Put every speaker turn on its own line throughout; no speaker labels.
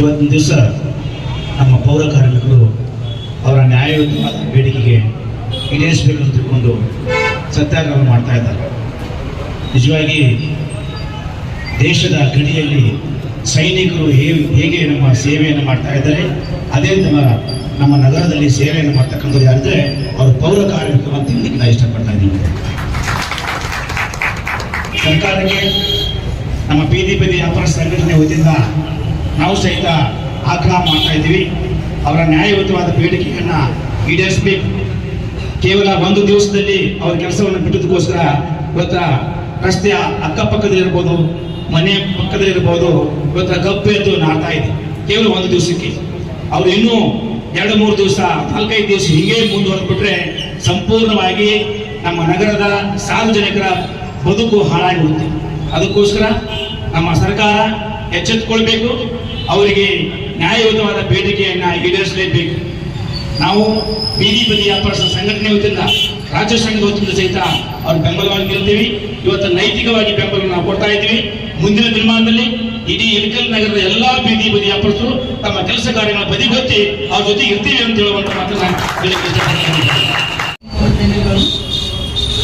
ಇವತ್ತಿನ ದಿವಸ ನಮ್ಮ ಪೌರ ಕಾರ್ಮಿಕರು ಅವರ ನ್ಯಾಯಯುತವಾದ ಬೇಡಿಕೆಗೆ ಈಡೇರಿಸಬೇಕಂತ ತಿಳ್ಕೊಂಡು ಸತ್ಯಾಗ್ರಹ ಮಾಡ್ತಾ ಇದ್ದಾರೆ. ನಿಜವಾಗಿ ದೇಶದ ಗಡಿಯಲ್ಲಿ ಸೈನಿಕರು ಹೇಗೆ ನಮ್ಮ ಸೇವೆಯನ್ನು ಮಾಡ್ತಾ ಇದ್ದಾರೆ, ಅದೇ ನಮ್ಮ ನಮ್ಮ ನಗರದಲ್ಲಿ ಸೇವೆಯನ್ನು ಮಾಡ್ತಕ್ಕಂಥದ್ದು ಯಾರಿದ್ರೆ ಅವರು ಪೌರ ಕಾರ್ಮಿಕರು ಅಂತ ಹೇಳಲಿಕ್ಕೆ ನಾನು ಇಷ್ಟಪಡ್ತಾ ಇದ್ದೀನಿ. ಸರ್ಕಾರಕ್ಕೆ ನಮ್ಮ ಬೀದಿ ಬೀದಿ ವ್ಯಾಪಾರ ಸಂಘಟನೆ ವತಿಯಿಂದ ನಾವು ಸಹಿತ ಆಗ್ರಹ ಮಾಡ್ತಾ ಇದ್ದೀವಿ. ಅವರ ನ್ಯಾಯಯುತವಾದ ಬೇಡಿಕೆಯನ್ನು ಈಡೇರಿಸಬೇಕು. ಕೇವಲ ಒಂದು ದಿವಸದಲ್ಲಿ ಅವ್ರ ಕೆಲಸವನ್ನು ಬಿಟ್ಟದಕ್ಕೋಸ್ಕರ ಇವತ್ತ ರಸ್ತೆಯ ಅಕ್ಕಪಕ್ಕದಲ್ಲಿ ಇರ್ಬೋದು, ಮನೆ ಪಕ್ಕದಲ್ಲಿ ಇರ್ಬೋದು, ಇವತ್ತ ಗಪ್ಪೆ ಎದ್ದು ನಾಡ್ತಾ ಇದೆ. ಕೇವಲ ಒಂದು ದಿವಸಕ್ಕೆ. ಅವ್ರು ಇನ್ನೂ ಎರಡು, ಮೂರು ದಿವಸ, ನಾಲ್ಕೈದು ದಿವಸ ಹೀಗೆ ಮುಂದುವರೆದ್ಬಿಟ್ರೆ ಸಂಪೂರ್ಣವಾಗಿ ನಮ್ಮ ನಗರದ ಸಾರ್ವಜನಿಕರ ಬದುಕು ಹಾಳಾಗಿರುತ್ತೆ. ಅದಕ್ಕೋಸ್ಕರ ನಮ್ಮ ಸರ್ಕಾರ ಎಚ್ಚೆತ್ತುಕೊಳ್ಬೇಕು. ಅವರಿಗೆ ನ್ಯಾಯಯುತವಾದ ಬೇಡಿಕೆಯನ್ನು ಈಡೇರಿಸಲೇಬೇಕು. ನಾವು ಬೀದಿ ಬದಿ ವ್ಯಾಪಾರಸ್ಥರ ಸಂಘಟನೆ ವತಿಯಿಂದ ರಾಜ್ಯ ಸಂಘದ ವತಿಯಿಂದ ಸಹಿತ ಅವ್ರ ಬೆಂಬಲವಾಗಿ ನಿಲ್ತೀವಿ. ಇವತ್ತು ನೈತಿಕವಾಗಿ ಬೆಂಬಲ ನಾವು ಕೊಡ್ತಾ ಇದ್ದೀವಿ. ಮುಂದಿನ ದಿನಮಾನದಲ್ಲಿ ಇಡೀ ಇಳಕಲ್ ನಗರದ ಎಲ್ಲಾ ಬೀದಿ ಬದಿ ವ್ಯಾಪಾರಸ್ಥರು ತಮ್ಮ ಕೆಲಸ ಕಾರ್ಯಗಳ ಬದಿಗೊತ್ತಿ ಅವ್ರ ಜೊತೆ ಇರ್ತೀವಿ ಅಂತ ಹೇಳುವಂತ ಮಾತನ್ನ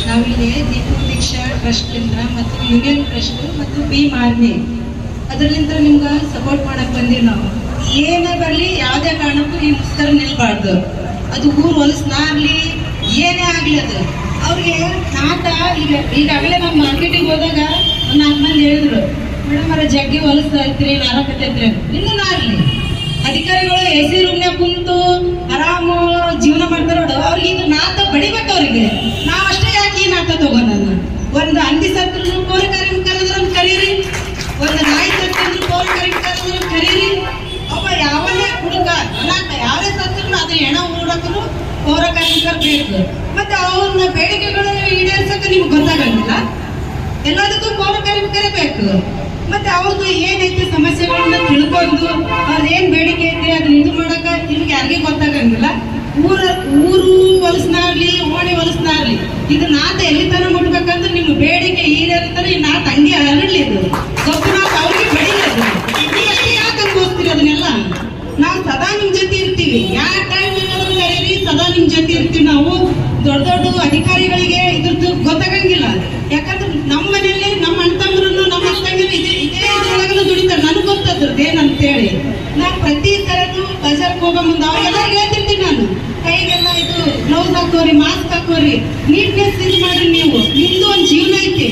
ನಾವಿಲ್ಲಿ ದೀಪು ದೀಕ್ಷಾ ಟ್ರಸ್ಟ್ಲಿಂದ ಮತ್ತು ಯೂನಿಯನ್ ಟ್ರಸ್ಟ್ ಮತ್ತು ಬಿ ಮಾರ್ನಿ ಅದರಲ್ಲಿಂದ ನಿಮ್ಗೆ ಸಪೋರ್ಟ್ ಮಾಡಕ್ ಬಂದೀವಿ ನಾವು. ಏನೇ ಬರಲಿ ಯಾವುದೇ ಕಾರಣಕ್ಕೂ ಈ ಮುಸ್ತರ ನಿಲ್ಬಾರ್ದು. ಅದು ಊರು ಹೊಲಸ್ನಾಗ್ಲಿ ಏನೇ ಆಗಲಿ ಅದು. ಅವ್ರಿಗೆ ನಾಟ, ಈಗ, ಈಗಾಗಲೇ ನಾವು ಮಾರ್ಕೆಟಿಗೆ ಹೋದಾಗ ನಾಲ್ಕು ಮಂದಿ ಹೇಳಿದ್ರು, ಮೇಡಮ್, ಅವರ ಜಗ್ಗಿ ಹೊಲಸ್ತಾ ಐತ್ರಿ ನಾರಕತ್ತೈತ್ರಿ ಇನ್ನೂ ನಾರ್ಲಿ ಅಧಿಕಾರಿಗಳು ಎ ಸಿ ರೂಮ್ನಾಗ ಕುಂತು ಆರಾಮ ಜೀವನ ಮಾಡ್ತಾರ ನೋಡು. ಅವ್ರಿಗೆ ಇದು ನಾತ ಬಡಿಬೇಕು ಅವ್ರಿಗೆ ನಾವ್ ಅಷ್ಟೇ ಯಾಕೆ ಈ ನಾತ ತಗೋನಲ್ಲ ಒಂದು ಹಂದಿ ಸತ್ರು ಪೌರ ಕಾರ್ಮಿಕರದ್ರ ಕರೀರಿ ಒಂದು ನಾಯಿ ಸತ್ತಿದ್ರು ಪೌರ ಕಾರ್ಮಿಕರದ್ರ ಕರೀರಿ ಒಬ್ಬ ಯಾವನೇ ಹುಡುಗ ಅನಾಥ ಯಾರೇ ಸತ್ರು ಅದು ಹೆಣ ಹೂಡಕ್ಕೂ ಮತ್ತೆ ಅವ್ರನ್ನ ಬೇಡಿಕೆಗಳು ಈಡೇರಿಸಕ್ಕೆ ನಿಮ್ಗೆ ಗೊತ್ತಾಗಂಗಿಲ್ಲ ಎಲ್ಲದಕ್ಕೂ ಪೌರ ಕಾರ್ಮಿಕರೇ ಬೇಕು. ಮತ್ತೆ ಅವ್ರದ್ದು ಏನೈತಿ ಸಮಸ್ಯೆಗಳನ್ನ ತಿಳ್ಕೊಂಡು ಅವ್ರ ಏನ್ ಬೇಡಿಕೆ ಐತಿ ಅದನ್ನ ಇದು ಮಾಡಕ ನಿಮ್ಗೆ ಯಾರಿಗೆ ಗೊತ್ತಾಗಂಗಿಲ್ಲ. ಊರ, ಊರು ಹೊಲಸ್ನಾಗ್ಲಿ, ಓಣಿ ಹೊಲಸ್ನಾಗ್ಲಿ, ಇದು ನಾತ ಎಲ್ಲಿ ತನ ಮುಟ್ಬೇಕಂದ್ರೆ ನಿಮ್ಮ ಬೇಡಿಕೆ ಈಡೇರಿತಾರೆ ಈ ನಾತ ಹಂಗೆ ಹರಡ್ಲಿ ಇದು ಗೊತ್ತು ನಾತ ಅವ್ರಿಗೆ ಬೆಳಿಗ್ಗೆ ಯಾಕೆ ಅದನ್ನೆಲ್ಲ? ನಾವು ಸದಾ ನಿಮ್ ಜೊತೆ ಇರ್ತೀವಿ. ಯಾವ ಟೈಮ್ ಸದಾ ನಿಮ್ ಜೊತೆ ಇರ್ತೀವಿ. ನಾವು ದೊಡ್ಡ ದೊಡ್ಡ ಅಧಿಕಾರಿಗಳಿಗೆ ಇದ್ರದ್ದು ಗೊತ್ತಾಗಂಗಿಲ್ಲ. ಯಾಕಂದ್ರೆ ನಮ್ಮ ಮನೆಯಲ್ಲಿ ನಮ್ಮ ಅಣ್ಣ ತಮ್ಮರನ್ನು ನಮ್ಮ ಅಕ್ಕಂಗಿರು ಇದೇ ಇದೇ ದುಡಿತಾರೆ. ನನಗೆ ಗೊತ್ತದ್ರದ್ದು ಏನಂತೇಳಿ. ನಾನು ಪ್ರತಿ ತರದ್ದು ಬಜಾರ್ಗೆ ಹೋಗೋ ಮುಂದೆ ಅವಾಗೆಲ್ಲ ಹೇಳ್ತಿರ್ತೀನಿ ನಾನು. ಕೈಗೆಲ್ಲ ಇದು ಗ್ಲೌಸ್ ಹಾಕೋರಿ, ಮಾಸ್ಕ್ ಹಾಕೋರಿ. ನೀಟ್ನೆಸ್ ಇದು ಮಾಡ್ರಿ ನೀವು. ನಿಮ್ದು ಒಂದು ಜೀವನ ಐತಿ.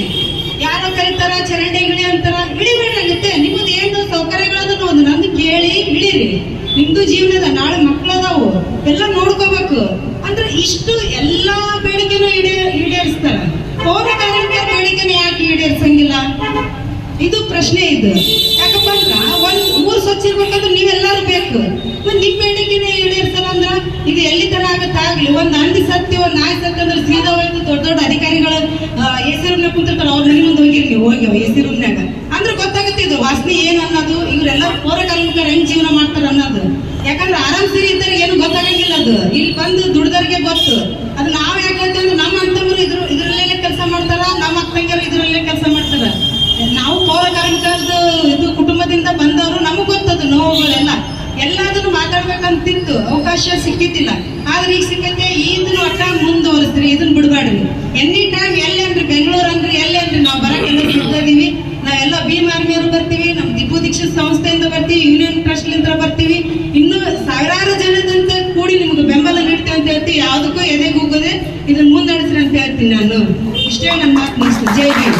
ಯಾರೋ ಕರೀತಾರ, ಚರಂಡಿ ಗಿಳಿ ಅಂತಾರ ಇಳಿಬೇಡ್ರಿ ಮತ್ತೆ ನಿಮ್ಮದು ಏನು ಸೌಕರ್ಯಗಳದನ್ನ ಒಂದು ನಂದು ಇಳಿರಿ ನಿಮ್ದು ಜೀವನದ ನಾಳೆ ಮಕ್ಕಳದಾವು. ಎಲ್ಲ ನೋಡ್ಕೋಬೇಕು. ಅಂದ್ರೆ ಇಷ್ಟು ಎಲ್ಲಾ ಬೇಡಿಕೆನೂ ಈಡೇ, ಈಡೇರಿಸ್ತಾರ. ಪೌರ ಕಾರ್ಮಿಕರ ಬೇಡಿಕೆನ ಯಾಕೆ ಈಡೇರಿಸಂಗಿಲ್ಲ? ಇದು ಪ್ರಶ್ನೆ ಇದು. ಯಾಕಪ್ಪ ಅಂದ್ರ ಒಂದ್ ಊರ್ ಸ್ವಚ್ಛ ಇರ್ಬೇಕಂದ್ರೆ ನೀವೆಲ್ಲಾರು ಬೇಕು. ನಿಮ್ ಬೇಡಿಕೆನೇ ಈಡೇರಿಸಲ್ಲ ಅಂದ್ರ ಇದು ಎಲ್ಲಿ ತರ ಆಗತ್ತಾಗ್ಲಿ ಒಂದ್ ಅಂದಿ ಸತ್ತಿ ಒಂದ್ ನಾಯಿ ಸತ್ತಿ ಅಂದ್ರೆ ಸೀದಾ ಹೋಯ್ತು, ದೊಡ್ಡ ದೊಡ್ಡ ಅಧಿಕಾರಿಗಳು ಹೆಸರು ಸಿ ರೂಮ್ನಾಗ ಕುಂತಿರ್ತಾರ. ಅವ್ರ ಮನೆ ಮುಂದೆ ಹೋಗಿರಿ ನೀವು ಹೋಗಿ ಎ ಸಿ ರೂಮ್ನಾಗ. ಅಂದ್ರೆ ಗೊತ್ತಾಗುತ್ತೆ ಇದು ವಾಸನೆ ಏನು ಅನ್ನೋದು ಇವರೆಲ್ಲ ಪೌರ ಹೆಂಗ್ ಜೀವನ ಮಾಡ್ತಾರ ಅನ್ನೋದು. ಯಾಕಂದ್ರೆ ಆರಾಮ್ ಸರಿ ಇದ್ದಾರೆ ಏನು ಗೊತ್ತಾಗಂಗಿಲ್ಲ ಅದು. ಇಲ್ಲಿ ಬಂದು ದುಡ್ದವ್ರಿಗೆ ಗೊತ್ತು. ಅದು ನಾವ್ ಯಾಕೆ ಅಂತಂದ್ರೆ ನಮ್ಮ ಅಂತವ್ರು ಇದ್ರು ಇದ್ರಲ್ಲೇ ಕೆಲಸ ಮಾಡ್ತಾರ, ನಮ್ಮ ಅಕ್ಕಂಗಿಯರು ಇದ್ರಲ್ಲೇ ಕೆಲಸ ಮಾಡ್ತಾರ. ನಾವು ಪೌರ ಇದು ಕುಟುಂಬದಿಂದ ಬಂದವರು ನಮಗ್ ಗೊತ್ತದು ನೋವುಗಳೆಲ್ಲ. ಎಲ್ಲದನ್ನು ಮಾತಾಡ್ಬೇಕಂತಿತ್ತು ಅವಕಾಶ ಸಿಕ್ಕಿದ್ದಿಲ್ಲ. ಆದ್ರೆ ಈಗ ಸಿಕ್ಕಂತೆ ಇದನ್ನು ಒಟ್ಟ ಮುಂದುವರಿಸ್ರಿ ಇದನ್ನ ಬಿಡಬೇಡ್ರಿ. ಎನಿ ಟೈಮ್ ಎಲ್ಲೇನ್ರಿ ಬೆಂಗಳೂರು ಅಂದ್ರಿ ಎಲ್ಲೇನ್ರಿ ನಾವು ಬರಕ್ಕೆಲ್ಲ ಇದೀವಿ. ನಾವೆಲ್ಲ ಭೀಮ್ ಆರ್ಮಿಯವರು ಬರ್ತೀವಿ ಬರ್ತೀವಿ ಯೂನಿಯನ್ ಟ್ರಸ್ಟ್ ಬರ್ತೀವಿ. ಇನ್ನು ಸಾವಿರಾರು ಜನದಂತ ಕೂಡಿ ನಿಮ್ಗೆ ಬೆಂಬಲ ನೀಡ್ತೇವೆ ಅಂತ ಹೇಳ್ತೀವಿ ಯಾವುದಕ್ಕೂ ಎದೆಗೂಗದೆ ಇದನ್ನ ಮುಂದಡಿಸ್ರಿ ಅಂತ ಹೇಳ್ತೀನಿ ನಾನು. ಇಷ್ಟೇ ನನ್ನ ಮಾತು ಜೈ ಭೀಮ್.